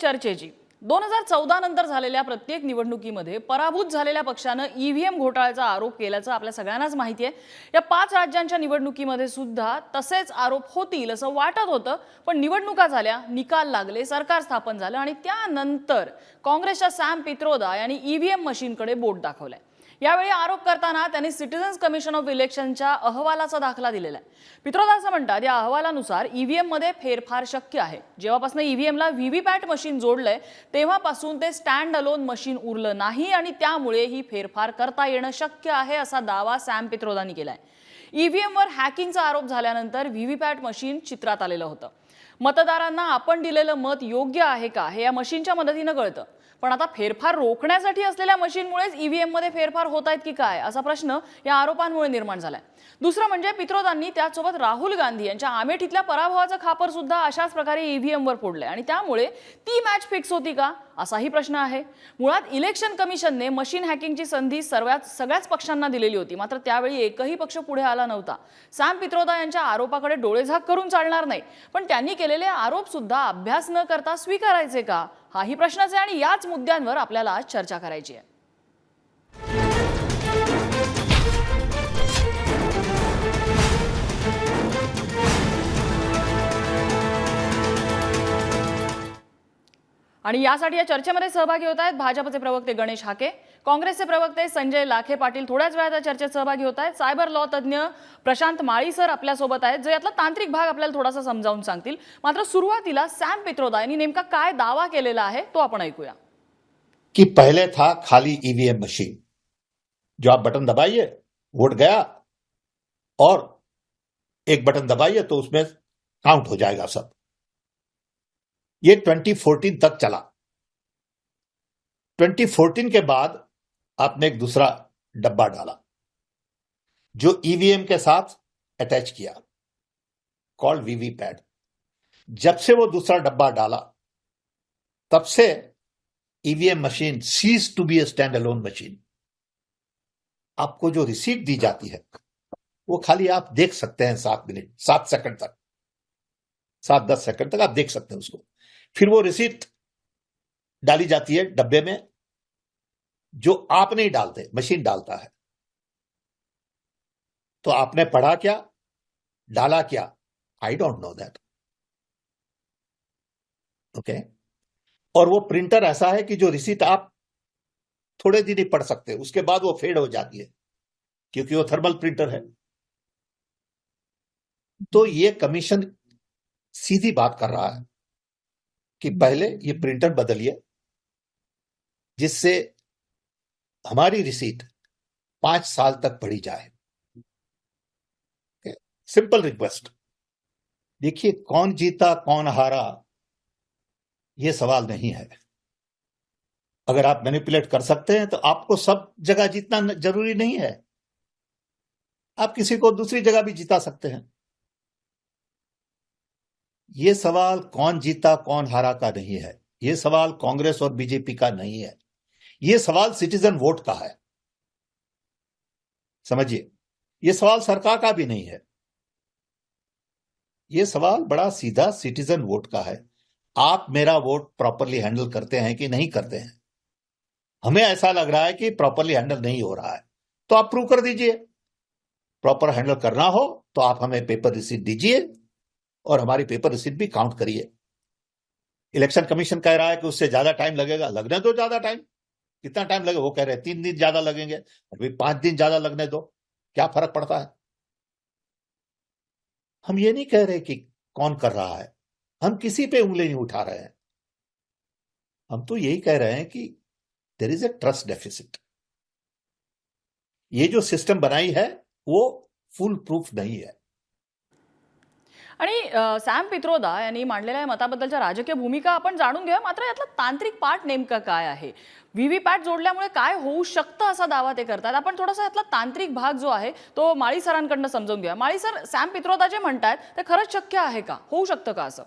चर्चेची. दोन हजार चौदा नंतर झालेल्या प्रत्येक निवडणुकीमध्ये पराभूत झालेल्या पक्षानं ईव्हीएम घोटाळ्याचा आरोप केल्याचं आपल्या सगळ्यांनाच माहिती आहे. या पाच राज्यांच्या निवडणुकीमध्ये सुद्धा तसेच आरोप होतील असं वाटत होतं पण निवडणुका झाल्या निकाल लागले सरकार स्थापन झालं आणि त्यानंतर काँग्रेसच्या सॅम पित्रोदा यांनी ईव्हीएम मशीनकडे बोट दाखवलंय. यावेळी आरोप करताना त्यांनी सिटिझन्स कमिशन ऑफ इलेक्शनच्या अहवालाचा दाखला दिलेला आहे. पित्रोदा असं म्हणतात या अहवालानुसार ईव्हीएममध्ये फेरफार शक्य आहे. जेव्हापासून ईव्हीएमला व्हीव्हीपॅट मशीन जोडलंय तेव्हापासून ते स्टँड अलोन मशीन उरलं नाही आणि त्यामुळे ही फेरफार करता येणं शक्य आहे असा दावा सॅम पित्रोदानी केलाय. ईव्हीएमवर हॅकिंगचा आरोप झाल्यानंतर व्हीव्हीपॅट मशीन चित्रात आलेलं होतं. मतदारांना आपण दिलेलं मत योग्य आहे का हे या मशीनच्या मदतीनं कळतं. पण आता फेरफार रोखण्यासाठी असलेल्या मशीनमुळेच ईव्हीएममध्ये फेरफार होत आहेत की काय? असा प्रश्न या आरोपांमुळे निर्माण झालाय. दुसरं म्हणजे पित्रोदांनी त्याचसोबत राहुल गांधी यांच्या आमेठीतल्या पराभवाचं खापर सुद्धा अशाच प्रकारे ईव्हीएमवर फोडलंय. आणि त्यामुळे ती मॅच फिक्स होती का? असाही प्रश्न आहे. मुळात इलेक्शन कमिशनने मशीन हॅकिंगची संधी सर्वात सगळ्याच पक्षांना दिलेली होती. मात्र त्यावेळी एकही पक्ष पुढे आला नव्हता. सॅम पित्रोदा यांच्या आरोपाकडे डोळेझाक करून चालणार नाही. पण त्यांनी केलेले आरोप सुद्धा अभ्यास न करता स्वीकारायचे का? हाही प्रश्नच आहे आणि याच मुद्द्यांवर आपल्याला आज चर्चा करायची आहे. आणि यासाठी या चर्चेमध्ये सहभागी होत आहेत भाजपचे प्रवक्ते गणेश हाके काँग्रेसचे प्रवक्ते संजय लाखे पाटील थोड्याच वेळात या चर्चेत सहभागी होत आहेत. सायबर लॉ तज्ज्ञ प्रशांत माळी सर आपल्यासोबत आहेत, जे यातला तांत्रिक भाग आपल्याला थोडासा समजावून सांगतील. मात्र सुरुवातीला सॅम पित्रोदा यांनी नेमका काय दावा केलेला आहे तो आपण ऐकूया. कि पहले था खाली ईवीएम मशीन जो आप बटन दबाइए वोट गया, और एक बटन दबाइए तो उसमें काउंट हो जाएगा सब। ये 2014 तक चला। 2014 के बाद आपने एक दूसरा डब्बा डाला, जो ईवीएम के साथ अटैच किया कॉल्ड वीवीपैड जब से वो दूसरा डब्बा डाला, तब से EVM machine cease to be a stand alone machine आपको जो रिसीट दी जाती है, वो खाली आप देख सकते हैं सात मिनट, सात सेकंड तक। सात, दस सेकंड तक आप देख सकते हैं उसको। फिर वो रिसीट डाली जाती है डब्बे में जो आप नहीं डालते, मशीन डालता है। तो आपने पढ़ा क्या, डाला क्या? I don't know that okay और वो प्रिंटर ऐसा है कि जो रिसीट आप थोड़े दिन ही पढ़ सकते हैं, उसके बाद वो फेड हो जाती है, क्योंकि वो थर्मल प्रिंटर है। तो ये कमीशन सीधी बात कर रहा है कि पहले ये प्रिंटर बदलिए, जिससे हमारी रिसीट पाँच साल तक पढ़ी जाए। सिंपल रिक्वेस्ट देखिए, कौन जीता, कौन हारा, ये सवाल नहीं है। अगर आप मैनिपुलेट कर सकते हैं तो आपको सब जगह जीतना ज़रूरी नहीं है। आप किसी को दूसरी जगह भी जिता सकते हैं। ये सवाल कौन जीता, कौन हारा का नहीं है। ये सवाल कांग्रेस और बीजेपी का नहीं है। ये सवाल सिटीजन वोट का है। समझिए, ये सवाल सरकार का भी नहीं है। ये सवाल बड़ा सीधा सिटीजन वोट का है। आप मेरा वोट प्रॉपरली हैंडल करते हैं कि नहीं करते हैं? हमें ऐसा लग रहा है कि प्रॉपरली हैंडल नहीं हो रहा है। तो आप प्रूव कर दीजिए। प्रॉपर हैंडल करना हो तो आप हमें पेपर रिसीट दीजिए और हमारी पेपर रिसीट भी काउंट करिए। इलेक्शन कमीशन कह रहा है कि उससे ज़्यादा टाइम लगेगा। लगने दो ज़्यादा टाइम कितना टाइम लगे वो कह रहे हैं, तीन दिन ज़्यादा लगेंगे। अभी पाँच दिन ज़्यादा लगने दो। क्या फ़र्क पड़ता है? हम ये नहीं कह रहे कि कौन कर रहा है। हम किसी पे उंगली नहीं उठा रहे हैं। हम तो यही कह रहे हैं कि there is a trust deficit ये जो सिस्टम बनाई है, वो फुल प्रूफ नहीं है। आणि सॅम पित्रोदा यांनी मांडलेल्या या मताबद्दलच्या राजकीय भूमिका आपण जाणून घेऊया. मात्र यातला तांत्रिक पार्ट नेमका काय आहे? व्हीव्हीपॅट जोडल्यामुळे काय होऊ शकतं असा दावा ते करतात. आपण थोडासा यातला तांत्रिक भाग जो आहे तो माळी सरांकडनं समजावून घेऊया. माळी सर सॅम पित्रोदा जे म्हणतात ते खरंच शक्य आहे का? होऊ शकतं का असं?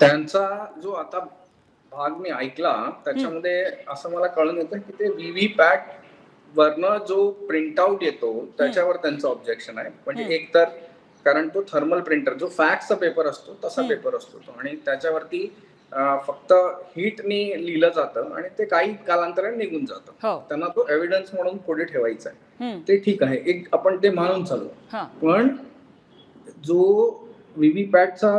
त्यांचा जो आता भाग मी ऐकला त्याच्यामध्ये असं मला कळून येतं की ते पॅट वरनं जो प्रिंटआउट येतो त्याच्यावर त्यांचं ऑब्जेक्शन आहे. म्हणजे हम्म. कारण तो थर्मल प्रिंटर जो फॅक्सचा पेपर असतो तसा. पेपर असतो तो. आणि त्याच्यावरती फक्त हिटनी लिहिलं जातं आणि ते काही कालांतराने निघून जातं. हो. त्यांना तो एव्हिडन्स म्हणून पुढे ठेवायचा आहे. ते ठीक आहे. एक आपण ते मानून चालू. पण जो व्हीव्हीपॅटचा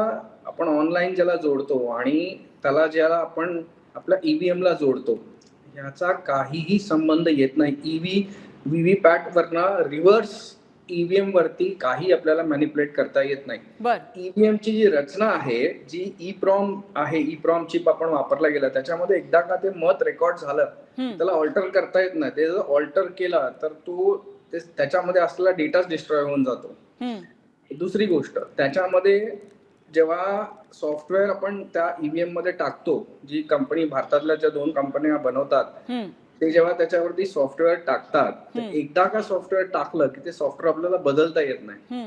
आपण ऑनलाईन ज्याला जोडतो आणि त्याला ज्याला आपण आपल्या ईव्हीएम ला जोडतो याचा काहीही संबंध येत नाही. ईव्ही व्हीव्हीपॅट वरनं रिव्हर्स ईव्हीएम वरती काही आपल्याला मॅनिपुलेट करता येत नाही. ईव्हीएम ची जी रचना आहे जी ई प्रॉम आहे ई प्रॉम चिप आपण वापरला गेला त्याच्यामध्ये एकदा का ते मत रेकॉर्ड झालं त्याला ऑल्टर करता येत नाही. ते जर ऑल्टर केला तर तो त्याच्यामध्ये असलेला डेटाच डिस्ट्रॉय होऊन जातो. दुसरी गोष्ट त्याच्यामध्ये जेव्हा सॉफ्टवेअर आपण त्या ईव्हीएममध्ये टाकतो जी कंपनी भारतातल्या ज्या दोन कंपन्या बनवतात ते जेव्हा त्याच्यावरती सॉफ्टवेअर टाकतात. एकदा का सॉफ्टवेअर टाकलं की ते सॉफ्टवेअर आपल्याला बदलता येत नाही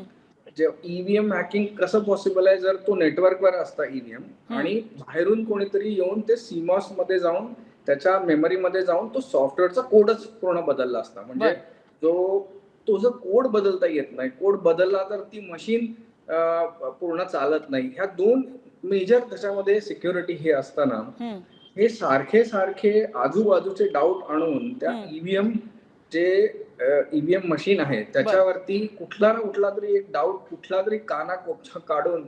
जे ईव्हीएम हॅकिंग कसं पॉसिबल आहे जर तो नेटवर्कवर असता ईव्हीएम हम्म. आणि बाहेरून कोणीतरी येऊन ते सीमॉसमध्ये जाऊन त्याच्या मेमरीमध्ये जाऊन तो सॉफ्टवेअरचा कोडच पूर्ण बदलला असता म्हणजे. जो तो जर कोड बदलता येत नाही कोड बदलला तर ती मशीन पूर्ण चालत नाही ह्या दोन मेजर त्याच्यामध्ये सिक्युरिटी हे असताना हे सारखे सारखे आजूबाजूचे डाऊट आणून त्या. ईव्हीएम जे ईव्हीएम मशीन आहे त्याच्यावरती कुठला ना कुठला तरी एक डाऊट कुठला तरी काना कोपछा काढून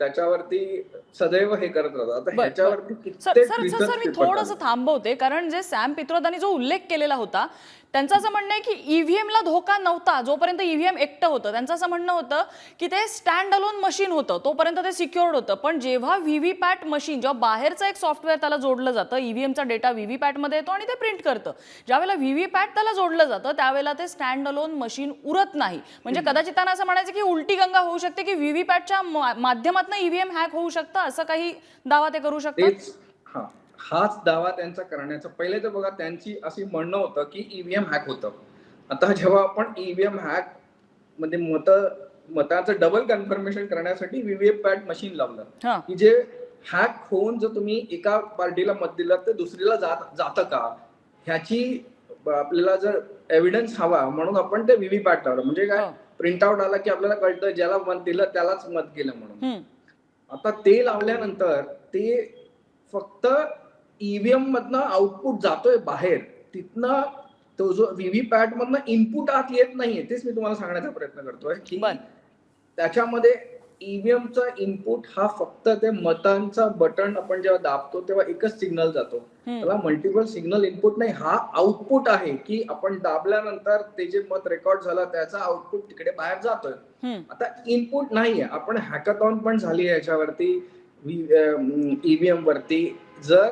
त्याच्यावरती सदैव हे करत राहतात. ह्याच्यावरती सर मी थोडंसं. थांबवते कारण जे सॅम पित्रोदानी जो उल्लेख केलेला होता त्यांचं असं म्हणणं आहे की ईव्हीएम ला धोका नव्हता जोपर्यंत ईव्हीएम एकटं होतं त्यांचं असं म्हणणं होतं की ते स्टँड अलोन मशीन होतं तोपर्यंत ते सिक्युअर्ड होतं. पण जेव्हा व्हीव्हीपॅट मशीन जेव्हा बाहेरचं एक सॉफ्टवेअर त्याला जोडलं जातं ईव्हीएमचा डेटा व्हीव्हीपॅटमध्ये येतो आणि ते प्रिंट करतं. ज्यावेळेला व्हीव्हीपॅट त्याला जोडलं जातं त्यावेळेला ते स्टँड अलोन मशीन उरत नाही. म्हणजे कदाचित त्यांना असं म्हणायचं की उलटी गंगा होऊ शकते की व्हीव्हीपॅटच्या माध्यमातून ईव्हीएम हॅक होऊ शकतं असं काही दावा ते करू शकतात? हा. हाच दावा त्यांचा करण्याचा पहिले तर बघा त्यांची अशी म्हणणं होतं की ईव्हीएम हॅक होतं. आता जेव्हा आपण ईव्हीएम हॅकमध्ये मत मताचं डबल कन्फर्मेशन करण्यासाठी व्हीव्हीएम पॅट मशीन लावलं. की जे हॅक होऊन जर तुम्ही एका पार्टीला मत दिलं तर दुसरीला जात जातं का? ह्याची आपल्याला जर एव्हिडन्स हवा म्हणून आपण ते व्हीव्हीपॅट लावलं. म्हणजे काय? हो. प्रिंट आउट आला की आपल्याला कळतं ज्याला मत दिलं त्यालाच मत केलं म्हणून. आता ते लावल्यानंतर ते फक्त ईव्हीएम मधनं आउटपुट जातोय बाहेर तिथनं तो जो व्हीव्हीपॅट मधनं इनपुट आत येत नाहीये तेच मी तुम्हाला सांगण्याचा प्रयत्न करतोय की बर. त्याच्यामध्ये ईव्हीएमचा इनपुट हा फक्त ते मतांचा बटन आपण जेव्हा दाबतो तेव्हा एकच सिग्नल जातो. त्याला मल्टिपल सिग्नल इनपुट नाही हा आउटपुट आहे की आपण दाबल्यानंतर ते जे मत रेकॉर्ड झालं त्याचा आउटपुट तिकडे बाहेर जातोय. आता इनपुट नाहीये आपण हॅकाथॉन पण झाली आहे याच्यावरती ईव्हीएम वरती. जर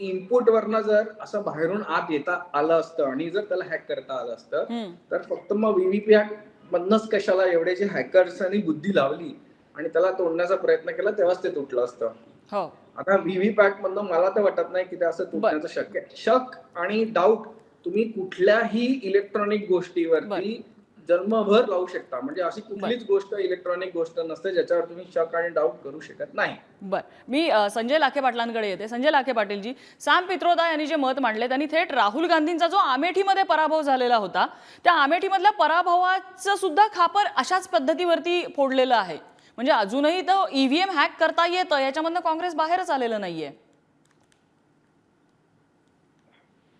इनपुट वरनं जर असं बाहेरून आत येता आलं असतं आणि जर त्याला हॅक करता आलं असतं. तर फक्त मग व्हीव्हीपॅट मधनच कशाला एवढे जे हॅकर्सनी बुद्धी लावली आणि त्याला तोडण्याचा प्रयत्न केला तेव्हाच ते तुटलं असतं. आता व्हीव्हीपॅट मधनं मला तर वाटत नाही की ते असं तुटण्याचं शक्य आहे. शक आणि डाऊट तुम्ही कुठल्याही इलेक्ट्रॉनिक गोष्टीवरती जन्मभर लावू शकता. म्हणजे अशी कुठलीच गोष्ट इलेक्ट्रॉनिक गोष्ट नसते ज्याच्यावर तुम्ही शक आणि डाऊट करू शकत नाही. बर. मी संजय लाखे पाटलांकडे येते. संजय लाखे पाटीलजी सॅम पित्रोदा यांनी जे मत मांडले त्यांनी थेट राहुल गांधींचा जो अमेठीमध्ये पराभव झालेला होता त्या अमेठीमधल्या पराभवाचं सुद्धा खापर अशाच पद्धतीवरती फोडलेलं आहे. म्हणजे अजूनही तो ईव्हीएम हॅक करता येतं याच्यामधनं काँग्रेस बाहेरच आलेलं नाहीये.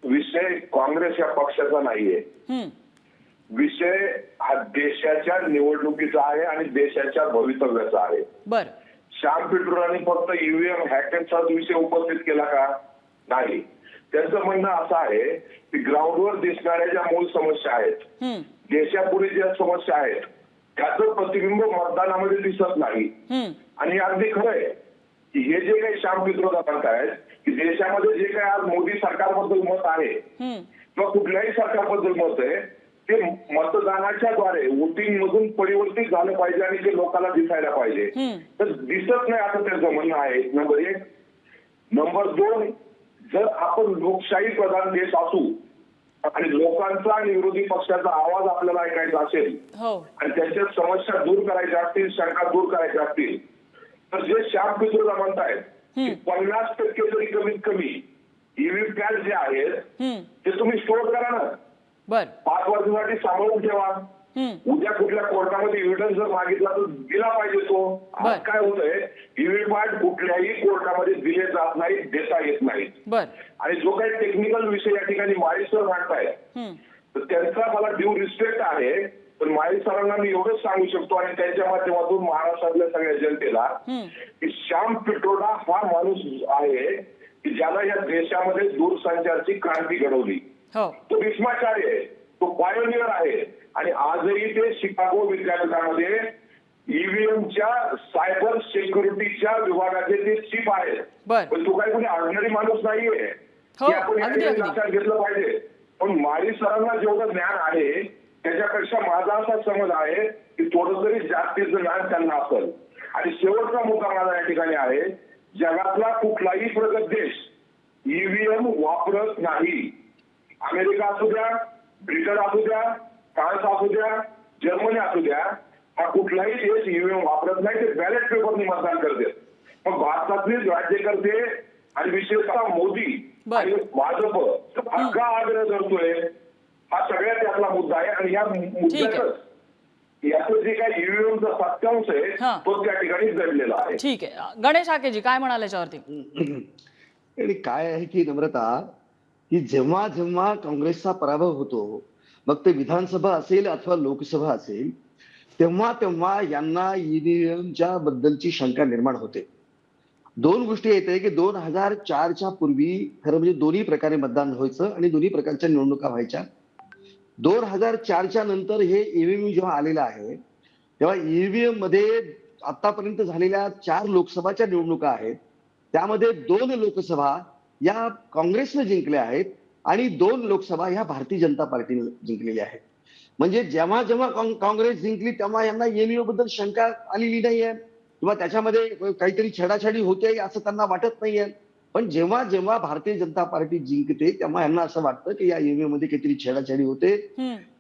विषय काँग्रेस या पक्षाचा नाहीये. हम्म, विषय हा देशाच्या निवडणुकीचा आहे आणि देशाच्या भवितव्याचा आहे. बर. श्याम पिट्रोरांनी फक्त ईव्हीएम हॅकेटचाच विषय उपस्थित केला का? नाही. त्यांचं म्हणणं असं आहे की ग्राउंडवर दिसणाऱ्या ज्या मूळ समस्या आहेत देशापुढे ज्या समस्या आहेत त्याचं प्रतिबिंब मतदानामध्ये दिसत नाही. आणि हे अगदी खरं आहे की हे जे काही श्याम पित्रोदा म्हणतायत की देशामध्ये जे काही आज मोदी सरकारबद्दल मत आहे किंवा कुठल्याही सरकारबद्दल मत आहे ते मतदानाच्या द्वारे वोटिंग मधून परिवर्तित झालं पाहिजे आणि ते लोकांना दिसायला पाहिजे. तर दिसत नाही असं त्यांचं म्हणणं आहे. नंबर एक. नंबर दोन जर आपण लोकशाही प्रधान देश असू आणि लोकांचा आणि विरोधी पक्षाचा आवाज आपल्याला ऐकायचा असेल हो आणि त्यांच्या समस्या दूर करायच्या असतील शंका दूर करायच्या असतील तर जे श्याम पित्रोदा म्हणतायत. पन्नास टक्के जरी कमीत कमी ईव्हीपॅट जे आहेत ते तुम्ही स्टोअर करा ना पाच वर्षासाठी सांभाळून ठेवा. उद्या कुठल्या कोर्टामध्ये एव्हिडन्स जर मागितला तर दिला पाहिजे तो. आज काय होतंय ईव्हीपॅट कुठल्याही कोर्टामध्ये दिले जात नाहीत देता येत नाहीत बर. आणि जो काही टेक्निकल विषय या ठिकाणी माळी सर मांडताय. तर त्यांचा मला ड्यू रिस्पेक्ट आहे पण माळी सरांना मी एवढंच सांगू शकतो आणि त्यांच्या माध्यमातून महाराष्ट्रातल्या सगळ्या जनतेला. की श्याम पिट्रोडा हा माणूस आहे की ज्याला या देशामध्ये दूरसंचारची क्रांती घडवली. हो. तो भीष्माचार्य आहे. तो पायोनियर आहे. आणि आजही ते शिकागो विद्यापीठामध्ये ईव्हीएमच्या सायबर सिक्युरिटीच्या विभागाचे ते चीफ आहेत. पण तो काही कोणी ऑर्डिनरी माणूस नाहीये. हो, आपण. लक्षात घेतलं पाहिजे. पण माळी सरांना जेवढं ज्ञान आहे त्याच्यापेक्षा माझा असा समज आहे की थोडं तरी जास्तीचं ज्ञान त्यांना असेल. आणि शेवटचा मुद्दा माझा या ठिकाणी आहे जगातला कुठलाही प्रगत देश ईव्हीएम वापरत नाही. अमेरिका असू द्या ब्रिटन असू द्या फ्रान्स असू द्या जर्मनी असू द्या हा कुठलाही देश ईव्हीएम वापरत नाही ते बॅलेट पेपरनी मतदान करते. मग भारतातले राज्यकर्ते आणि विशेषतः मोदी. आणि भाजप हा का आग्रह करतोय हा सगळ्यात यातला मुद्दा आहे आणि या मुद्द्यातच याचं जे काही ईव्हीएमचा सत्यांश हा. आहे तो त्या ठिकाणी जडलेला आहे. ठीक आहे. गणेश हाकेजी काय म्हणाल याच्यावरती? काय आहे की नम्रता की जेव्हा जेव्हा काँग्रेसचा पराभव होतो मग ते विधानसभा असेल अथवा लोकसभा असेल तेव्हा तेव्हा यांना ईव्हीएमच्या बद्दलची शंका निर्माण होते. दोन गोष्टी येते की दोन हजार चारच्या पूर्वी खरं म्हणजे दोन्ही प्रकारे मतदान व्हायचं आणि दोन्ही प्रकारच्या निवडणुका व्हायच्या. दोन हजार चारच्या नंतर हे ईव्हीएम जेव्हा आलेलं आहे तेव्हा ईव्हीएममध्ये आतापर्यंत झालेल्या चार लोकसभाच्या निवडणुका आहेत. त्यामध्ये दोन लोकसभा या काँग्रेसने जिंकल्या आहेत आणि दोन लोकसभा ह्या भारतीय जनता पार्टीने जिंकलेल्या आहेत. म्हणजे जेव्हा जेव्हा काँग- काँग्रेस जिंकली तेव्हा यांना EMU बद्दल शंका आलेली नाहीये. किंवा त्याच्यामध्ये काहीतरी छेडाछेडी होते असं त्यांना वाटत नाहीये. पण जेव्हा जेव्हा भारतीय जनता पार्टी जिंकते तेव्हा यांना असं वाटतं की या EMU मध्ये काहीतरी छेडाछेडी होते.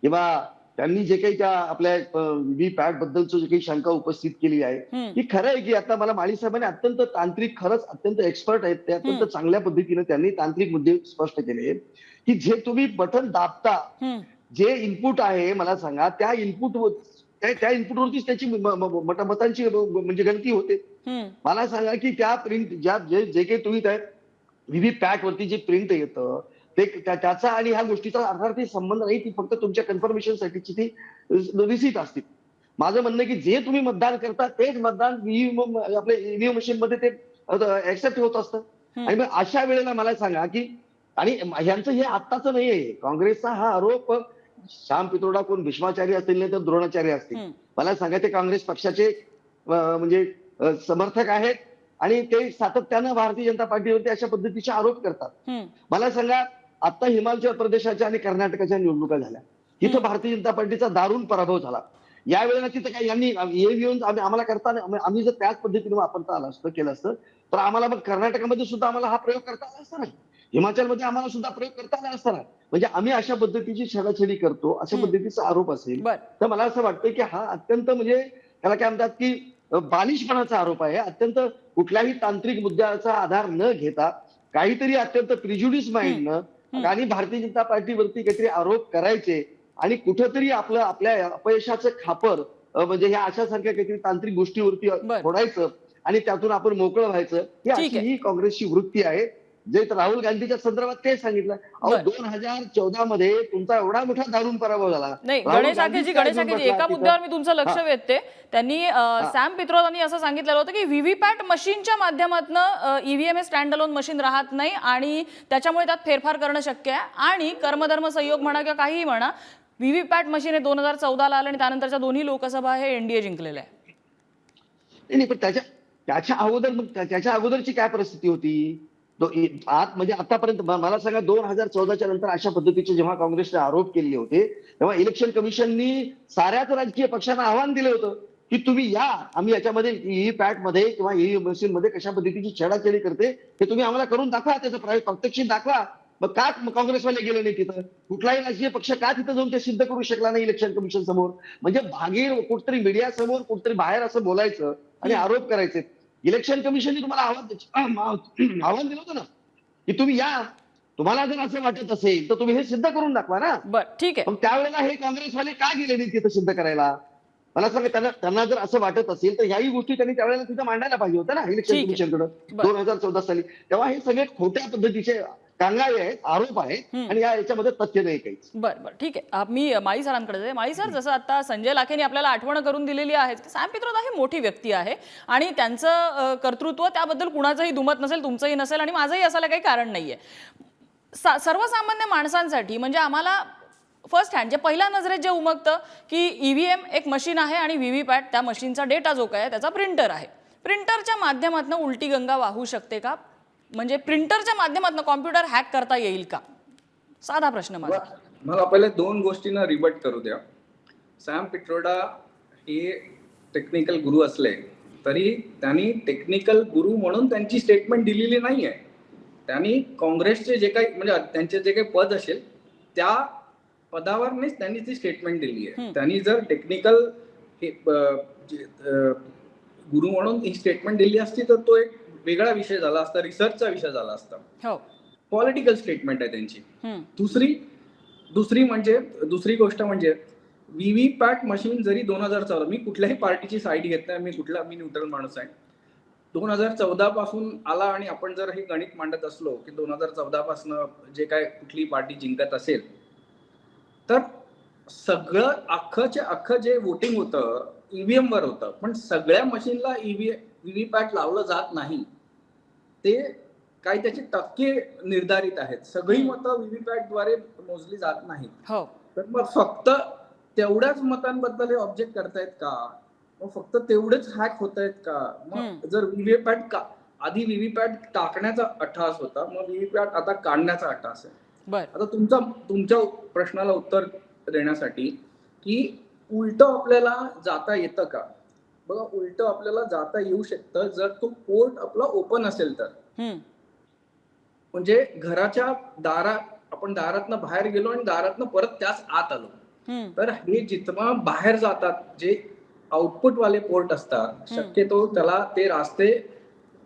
किंवा त्यांनी जे काही त्या आपल्या व्ही पॅट बद्दलचं जे काही शंका उपस्थित केली आहे. ही खरं आहे की आता मला माळी साहेबांनी अत्यंत तांत्रिक खरंच अत्यंत एक्सपर्ट आहेत ते अत्यंत. चांगल्या पद्धतीने त्यांनी तांत्रिक मुद्दे स्पष्ट केले की जे तुम्ही बटन दाबता. जे इनपुट आहे मला सांगा त्या इनपुट त्या इनपुटवरतीच त्याची म- म- मत- मतांची म्हणजे गणती होते. मला सांगा की त्या प्रिंट ज्या जे जे काही तुम्ही त्या व्हीव्ही पॅट वरती जे प्रिंट येतं ते त्या- त्याचा आणि ह्या गोष्टीचा अर्थार्थी संबंध नाही ती फक्त तुमच्या कन्फर्मेशन साठीची ती रिसिट असते माझं म्हणणं की जे तुम्ही मतदान करता तेच मतदान आपल्या ईव्हीएम मशीन मध्ये ते ऍक्सेप्ट होत असतं. आणि मग अशा वेळेला मला सांगा की आणि ह्यांचं हे आत्ताच नाहीये काँग्रेसचा हा आरोप श्याम पित्रोडा कोण भीष्माचार्य असतील नाही तर द्रोणाचार्य असतील. मला सांगा ते काँग्रेस पक्षाचे म्हणजे समर्थक आहेत आणि ते सातत्यानं भारतीय जनता पार्टीवरती अशा पद्धतीचे आरोप करतात. मला सांगा आता हिमाचल प्रदेशाच्या आणि कर्नाटकाच्या निवडणुका झाल्या. तिथं. भारतीय जनता पार्टीचा दारुण पराभव झाला. या वेळेला तिथं काय यांनी हे येऊन आम्ही आम्हाला करताना आम्ही- जर त्याच पद्धतीने वापरता आलं असतं केलं असतं तर आम्हाला मग कर्नाटकामध्ये सुद्धा आम्हाला हा प्रयोग करता आला असता हिमाचलमध्ये आम्हाला सुद्धा प्रयोग करता आला असता म्हणजे आम्ही अशा पद्धतीची छेडाछेडी करतो अशा. पद्धतीचा आरोप असेल तर मला असं वाटतं की हा अत्यंत म्हणजे त्याला काय म्हणतात की बालिशपणाचा आरोप आहे. अत्यंत कुठल्याही तांत्रिक मुद्द्याचा आधार न घेता काहीतरी अत्यंत प्रिज्युडिस माइंडनं. आणि भारतीय जनता पार्टीवरती काहीतरी आरोप करायचे आणि कुठंतरी आपलं आपल्या अपयशाचं खापर म्हणजे ह्या अशासारख्या काहीतरी तांत्रिक गोष्टीवरती. फोडायचं आणि त्यातून आपण मोकळं व्हायचं ही अशी. ही काँग्रेसची वृत्ती आहे जे राहुल गांधीच्या संदर्भात ते सांगितलं अहो. दोन हजार चौदा मध्ये तुमचा एवढा मोठा दारुण पराभव झाला नाही गणेश आखेजी गणेश आखेजी एका? मुद्द्यावर मी तुमचं लक्ष. वेधते त्यांनी सॅम पित्रोदांनी असं सांगितलेलं होतं की व्हीव्हीपॅट मशीनच्या माध्यमातून ईव्हीएम हे स्टँड अलोन मशीन राहत नाही आणि त्याच्यामुळे त्यात फेरफार करणं शक्य आहे आणि कर्मधर्म संयोग म्हणा किंवा काहीही म्हणा व्हीव्हीपॅट मशीन हे दोन हजार चौदाला आलं आणि त्यानंतरच्या दोन्ही लोकसभा हे एनडीए जिंकलेलं आहे नाही पण त्याच्या त्याच्या अगोदर मग त्या- त्याच्या अगोदरची काय परिस्थिती होती आत म्हणजे आतापर्यंत मला सांगा दोन हजार चौदाच्या नंतर अशा पद्धतीचे जेव्हा काँग्रेसने आरोप केले होते तेव्हा इलेक्शन कमिशननी साऱ्याच राजकीय पक्षांना आव्हान दिलं होतं की तुम्ही या आम्ही याच्यामध्ये ई पॅटमध्ये किंवा ई मशीन मध्ये कशा पद्धतीची छेडाछेडी करते हे तुम्ही आम्हाला करून दाखवा त्याचं प्रत्यक्षित दाखवा. मग का काँग्रेसवाले गेले नाही तिथं? कुठलाही राजकीय पक्ष का तिथं जाऊन ते सिद्ध करू शकला नाही इलेक्शन कमिशन समोर? म्हणजे भागीर कुठतरी मीडिया समोर कुठतरी बाहेर असं बोलायचं आणि आरोप करायचे. इलेक्शन कमिशनने तुम्हाला आव्हान आव्हान दिलं होतं ना. की तुम्ही या. तुम्हाला जर असं वाटत असेल तर तुम्ही हे सिद्ध करून दाखवा ना. बर ठीक आहे. मग त्यावेळेला हे काँग्रेसवाले का गेले नाही तिथं सिद्ध करायला? मला सांगा त्यांना त्यांना जर असं वाटत असेल तर ह्याही गोष्टी त्यांनी त्यावेळेला तिथं मांडायला पाहिजे होतं ना इलेक्शन. कमिशनकडे. दोन हजार चौदा साली. तेव्हा हे सगळे खोट्या पद्धतीचे कांगाळे आहेत आरोप आहेत हम्म. आणि या याच्यामध्ये तथ्य नाही काहीच. बर बर. ठीक आहे. मी माळी सरांकडे जाते. माळी सर जसं आता संजय लाखेने आपल्याला आठवण करून दिलेली आहे की सॅम पित्रोदा ही मोठी व्यक्ती आहे आणि त्यांचं कर्तृत्व त्याबद्दल कुणाचंही दुमत नसेल तुमचंही नसेल आणि माझंही असायला काही कारण नाहीये. सर्वसामान्य माणसांसाठी म्हणजे आम्हाला फर्स्ट हँड जे पहिल्या नजरेत जे उमगतं की ईव्हीएम एक मशीन आहे आणि व्हीव्हीपॅट त्या मशीनचा डेटा जो काय आहे त्याचा प्रिंटर आहे. प्रिंटरच्या माध्यमातून उलटी गंगा वाहू शकते का? म्हणजे प्रिंटरच्या माध्यमातून कॉम्प्युटर हॅक करता येईल का? साधा प्रश्न माझा. मला पहिले दोन गोष्टींना रिबट करू द्या. सॅम पिट्रोडा हे टेक्निकल गुरु असले तरी त्यांनी टेक्निकल गुरु म्हणून त्यांची स्टेटमेंट दिलेली नाही आहे त्यांनी काँग्रेसचे जे काही म्हणजे त्यांचे जे काही पद असेल त्या पदावरनेच त्यांनी ती स्टेटमेंट दिली आहे. त्यांनी जर टेक्निकल गुरु म्हणून ही स्टेटमेंट दिली असती तर तो एक वेगळा विषय झाला असता रिसर्चचा विषय झाला असता. हो. पॉलिटिकल स्टेटमेंट आहे त्यांची. दुसरी दुसरी म्हणजे दुसरी गोष्ट म्हणजे व्हीव्ही पॅट मशीन जरी दोन हजार चौदा मी कुठल्याही पार्टीची साईड घेत नाही मी कुठला मी न्यूट्रल माणूस आहे. दोन हजार चौदा पासून आला आणि आपण जर हे गणित मांडत असलो की दोन हजार चौदा पासून जे काय कुठली पार्टी जिंकत असेल तर सगळं अख्खच्या अख्खं जे वोटिंग होतं ईव्हीएम वर होतं. पण सगळ्या मशीनला ईव्ही व्हीव्ही पॅट लावलं जात नाही. ते काही त्याचे टक्के निर्धारित आहेत. सगळी. मतं व्हीव्हीपॅटद्वारे मोजली जात नाहीत. हो. तर मग फक्त तेवढ्याच मतांबद्दल हे ऑब्जेक्ट करतायत का? मग फक्त तेवढेच हॅक होत आहेत का? मग. जर व्हीव्हीपॅट का आधी व्हीव्हीपॅट टाकण्याचा अट्टास होता मग व्हीव्हीपॅट आता काढण्याचा अट्टास आहे. आता तुमचा तुमच्या प्रश्नाला उत्तर देण्यासाठी की उलट आपल्याला जाता येतं का? बघा उलट आपल्याला जाता येऊ शकतं. जर तो पोर्ट आपला ओपन असेल तर. म्हणजे घराच्या दारात आपण दारातनं बाहेर गेलो आणि दारातनं परत त्याच आत आलो. तर हे जिथं बाहेर जातात जे आउटपुट वाले पोर्ट असतात शक्यतो त्याला ते रास्ते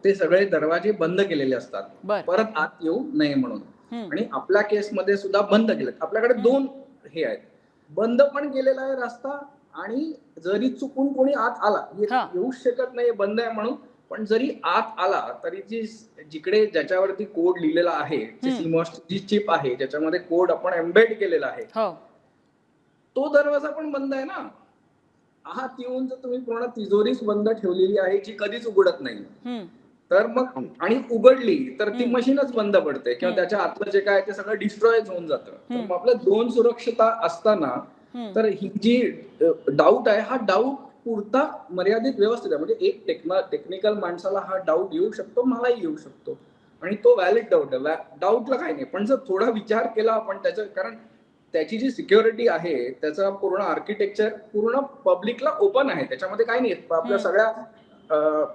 ते सगळे दरवाजे बंद केलेले असतात. परत आत येऊ नये म्हणून. आणि आपल्या केसमध्ये सुद्धा बंद केलेत. आपल्याकडे दोन हे आहेत. बंद पण केलेला आहे रस्ता आणि जरी चुकून कोणी आत आला ये- हा. येऊ शकत नाही बंद आहे म्हणून पण जरी आत आला तरी जी जिकडे ज्याच्यावरती कोड लिहिलेला आहे जी चिप आहे ज्याच्यामध्ये कोड आपण एम्बेड केलेला आहे हो तो दरवाजा पण बंद आहे ना आत येऊन जर तुम्ही पूर्ण तिजोरीच बंद ठेवलेली आहे जी कधीच उघडत नाही. तर मग आणि उघडली तर ती. मशीनच बंद पडते किंवा. त्याच्या आतलं जे काय ते सगळं डिस्ट्रॉयच होऊन जातं. मग आपल्या दोन सुरक्षता असताना. तर ही जी डाऊट आहे हा डाऊट पुरता मर्यादित व्यवस्थित आहे. म्हणजे एक टेक्न टेक्निकल माणसाला हा डाऊट येऊ शकतो मलाही येऊ शकतो. आणि तो व्हॅलिड डाऊट आहे. डाऊटला काही नाही. पण जर थोडा विचार केला आपण त्याचं कारण त्याची जी सिक्युरिटी आहे त्याचा पूर्ण आर्किटेक्चर पूर्ण पब्लिकला ओपन आहे. त्याच्यामध्ये काही नाही. आपल्या. सगळ्या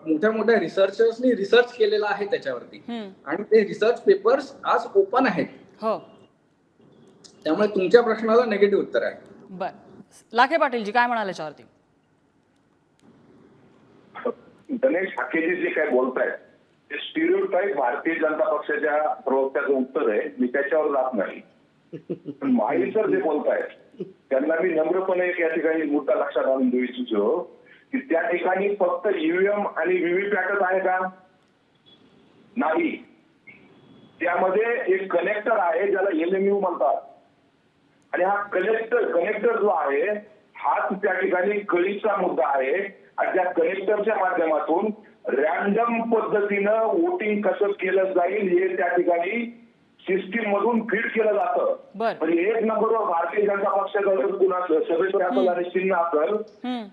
मोठ्या मोठ्या रिसर्चर्सनी रिसर्च केलेला आहे त्याच्यावरती. आणि ते रिसर्च पेपर्स आज ओपन आहेत. हो. त्यामुळे तुमच्या प्रश्नाला निगेटिव्ह उत्तर आहे. बर. लाखे पाटीलजी काय म्हणाल याच्यावरती? गणेश हाकेजी जे काय बोलतायत ते स्टिरिओटाईप भारतीय जनता पक्षाच्या प्रवक्त्याचं उत्तर आहे मी त्याच्यावर जात नाही. पण माही सर जे बोलतायत त्यांना मी नम्रपणे एक या ठिकाणी मुद्दा लक्षात आणून देऊ इच्छितो की त्या ठिकाणी फक्त ईव्हीएम आणि व्हीव्हीपॅटच आहे का? नाही. त्यामध्ये एक कनेक्टर आहे ज्याला एलएमयू म्हणतात. आणि हा कनेक्टर कनेक्टर जो आहे हाच त्या ठिकाणी कळीचा मुद्दा आहे. आणि त्या कनेक्टरच्या माध्यमातून रॅन्डम पद्धतीनं वोटिंग कसं केलं जाईल हे त्या ठिकाणी सिस्टीम मधून फीड केलं जातं. म्हणजे एक नंबरवर भारतीय जनता पक्षाचा जर कुणा सदस्य असेल आणि चिन्ह असेल.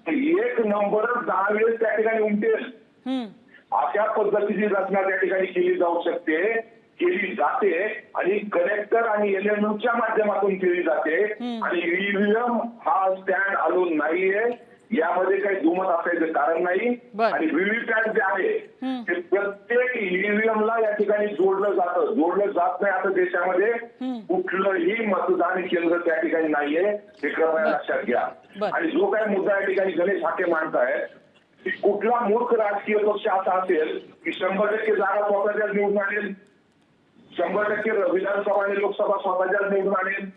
तर एक नंबरच दहा वेळेस त्या ठिकाणी उमटेल. अशा पद्धतीची रचना त्या ठिकाणी केली जाऊ शकते. केली जाते आणि कनेक्टर आणि एलएमयूच्या माध्यमातून केली जाते. आणि ईव्हीएम हा स्टँड अलोन नाहीये यामध्ये काही दुमत असायचं कारण नाही. आणि व्हीव्हीपॅट जे आहे. ते प्रत्येक ईव्हीएमला या ठिकाणी जोडलं जातं जोडलं जात नाही आता देशामध्ये. कुठलंही मतदान केंद्र त्या ठिकाणी नाहीये हे कृपया. लक्षात घ्या. आणि जो काही मुद्दा या ठिकाणी गणेश हाके मांडतायत की कुठला मूर्ख राजकीय पक्ष असा असेल की शंभर टक्के जागा स्वतःच्या निवडून आणेल शंभर टक्के विधानसभा आणि लोकसभा स्वतःच्या निवडून आणेल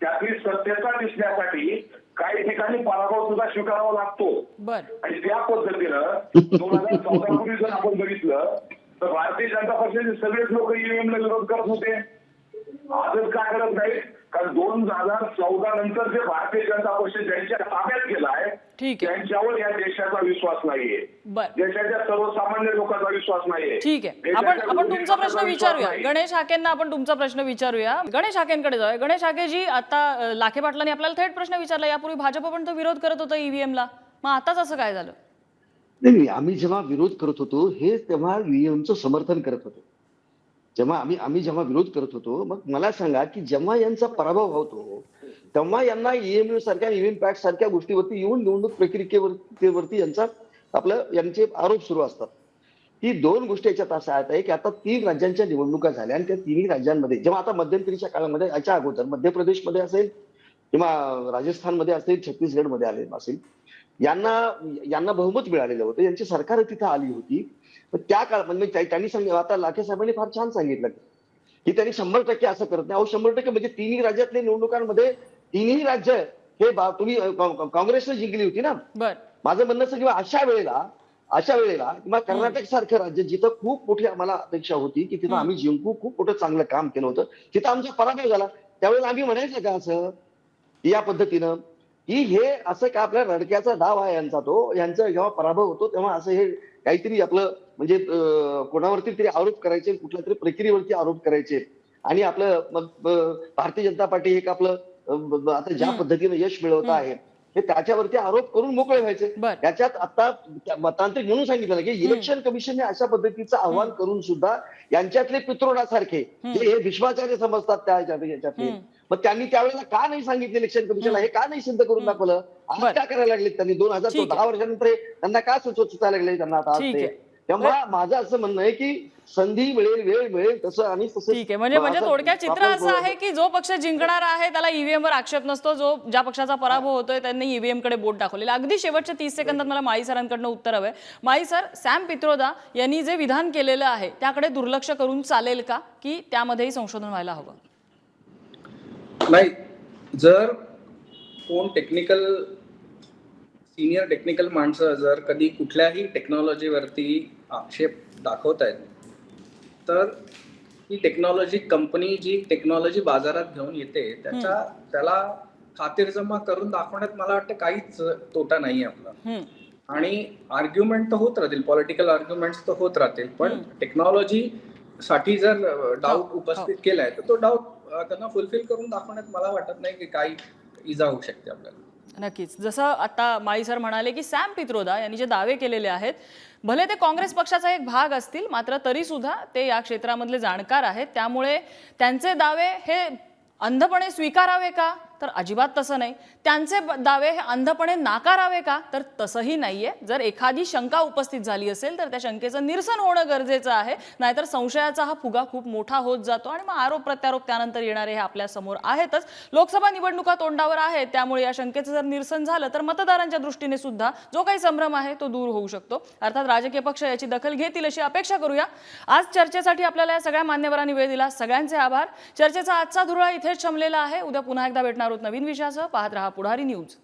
त्यातली सत्यता दिसण्यासाठी काही ठिकाणी पराभव सुद्धा स्वीकारावा लागतो. बर. आणि त्या पद्धतीनं दोन हजार चौदा पूर्वी जर आपण बघितलं तर भारतीय जनता पक्षाचे सगळेच लोक ईव्हीएम ला विरोध करत होते. आजच का करत नाहीत? कारण दोन हजार चौदा नंतर जे भारतीय जनता पक्ष ज्यांच्या ताब्यात गेलाय ठीक आहे. त्यांच्यावर या देशाचा विश्वास नाहीये. देशाच्या सर्वसामान्य लोकांचा विश्वास नाहीये. ठीक आहे. आपण आपण तुमचा प्रश्न विचारूया. गणेश हाकेंना आपण तुमचा प्रश्न विचारूया. गणेश हाकेंकडे जाऊया. गणेश हाकेजी आता लाखे पाटलांनी आपल्याला थेट प्रश्न विचारला. यापूर्वी भाजप पण तो विरोध करत होतं ईव्हीएमला मग आताच असं काय झालं? नाही नाही, आम्ही जेव्हा विरोध करत होतो हे तेव्हा ईव्हीएमचं समर्थन करत होतो. जेव्हा आम्ही आम्ही जेव्हा विरोध करत होतो मग मला सांगा की जेव्हा यांचा पराभव होतो तेव्हा यांना ईएमयू सारख्या ईव्हीएम पॅट सारख्या गोष्टीवरती येऊन निवडणूक प्रक्रियेवरती यांचा आपलं यांचे आरोप सुरू असतात. ही दोन गोष्टी याच्यात असं आहेत आहे की आता तीन राज्यांच्या निवडणुका झाल्या आणि त्या तिन्ही राज्यांमध्ये जेव्हा आता मध्यंतरीच्या काळामध्ये याच्या अगोदर मध्य प्रदेशमध्ये असेल किंवा राजस्थानमध्ये असेल छत्तीसगडमध्ये आले असेल यांना यांना बहुमत मिळालेलं होतं. यांची सरकार तिथं आली होती. पण त्या काळ म्हणजे त्या- त्यांनी सांगितलं आता लाखे साहेबांनी फार छान सांगितलं. की त्यांनी शंभर टक्के असं करत नाही. अहो शंभर टक्के म्हणजे तिन्ही राज्यातल्या निवडणुकांमध्ये तिन्ही राज्य हे तुम्ही काँग्रेसने जिंकली होती ना? माझं म्हणणं असं किंवा अशा वेळेला अशा वेळेला किंवा कर्नाटक सारखं राज्य जिथं खूप मोठी आम्हाला अपेक्षा होती की तिथं. आम्ही जिंकू खूप मोठं चांगलं काम केलं होतं. तिथं आमचा पराभव झाला. त्यावेळेला आम्ही म्हणायचं का असं? या पद्धतीनं. की हे असं का आपल्या रडक्याचा डाव आहे यांचा तो यांचा जेव्हा पराभव होतो तेव्हा असं हे काहीतरी आपलं म्हणजे कोणावरती तरी आरोप करायचे कुठल्या तरी प्रक्रियेवरती आरोप करायचे आणि आपलं भारतीय जनता पार्टी एक आपलं आता ज्या. पद्धतीनं यश मिळवत. आहे हे त्याच्यावरती आरोप करून मोकळे व्हायचे त्याच्यात आता त्या मतांत्रिक म्हणून सांगितलं की इलेक्शन कमिशनने अशा पद्धतीचं आव्हान. करून सुद्धा यांच्यातले पित्रोडासारखे. जे हे विश्वाचार्य समजतात त्या याच्यातले. मग त्यांनी त्यावेळेला का नाही सांगितलं इलेक्शन कमिशनला. हे का नाही सिद्ध करून. दाखवलं? आज. का करायला लागले त्यांनी? दोन हजार. दहा वर्षानंतर त्यांना का सुचवत सुचायला लागले त्यांना आता आज ठीक ते? आहे. तेव्हा माझं असं म्हणणं आहे की संधी मिळेल वेळ मिळेल तसं आणि ठीक आहे. म्हणजे म्हणजे थोडक्यात चित्र असं आहे की जो पक्ष जिंकणार आहे त्याला ईव्हीएम वर आक्षेप नसतो. जो ज्या पक्षाचा पराभव होतोय त्यांनी ईव्हीएमकडे बोट दाखवलेलं. अगदी शेवटच्या तीस सेकंदात मला माळी सरांकडनं उत्तर हवंय. माळी सर सॅम पित्रोदा यांनी जे विधान केलेलं आहे त्याकडे दुर्लक्ष करून चालेल का? की त्यामध्येही संशोधन व्हायला हवं? नाही जर कोण टेक्निकल सिनियर टेक्निकल माणसं जर कधी कुठल्याही टेक्नॉलॉजीवरती आक्षेप दाखवत आहेत तर ही टेक्नॉलॉजी कंपनी जी टेक्नॉलॉजी बाजारात घेऊन येते त्याच्या त्याला खातिरजमा करून दाखवण्यात मला वाटतं काहीच तोटा नाही आपला. आणि आर्ग्युमेंट तर होत राहतील पॉलिटिकल आर्ग्युमेंट तर होत राहतील पण. टेक्नॉलॉजी साठी जर डाऊट हो, उपस्थित केलाय तर तो डाऊट त्यांना फुलफिल करून दाखवण्यात मला वाटत नाही की काही इजा होऊ शकते आपल्याला. नक्कीच. जसं आता माई सर म्हणाले की सॅम पित्रोदा यांनी जे दावे केलेले आहेत भले ते काँग्रेस पक्षाचा एक भाग असतील मात्र तरी सुद्धा ते या क्षेत्रामधले जाणकार आहेत. त्यामुळे त्यांचे दावे हे अंधपणे स्वीकारावे का? तर अजिबात तसं नाही. त्यांचे दावे हे अंधपणे नाकारावे का? तर तसंही नाहीये. जर एखादी शंका उपस्थित झाली असेल तर त्या शंकेचं निरसन होणं गरजेचं आहे. नाहीतर संशयाचा हा फुगा खूप मोठा होत जातो आणि मग आरोप प्रत्यारोप त्यानंतर येणारे हे आपल्यासमोर आहेतच. लोकसभा निवडणुका तोंडावर आहेत त्यामुळे या शंकेचं जर निरसन झालं तर मतदारांच्या दृष्टीने सुद्धा जो काही संभ्रम आहे तो दूर होऊ शकतो. अर्थात राजकीय पक्ष याची दखल घेतील अशी अपेक्षा करूया. आज चर्चेसाठी आपल्याला या सगळ्या मान्यवरांनी वेळ दिला. सगळ्यांचे आभार. चर्चेचा आजचा धुरळा इथेच शमलेला आहे. उद्या पुन्हा एकदा भेटणार आहोत नवीन विषयासह पाहत रहा पुढारी न्यूज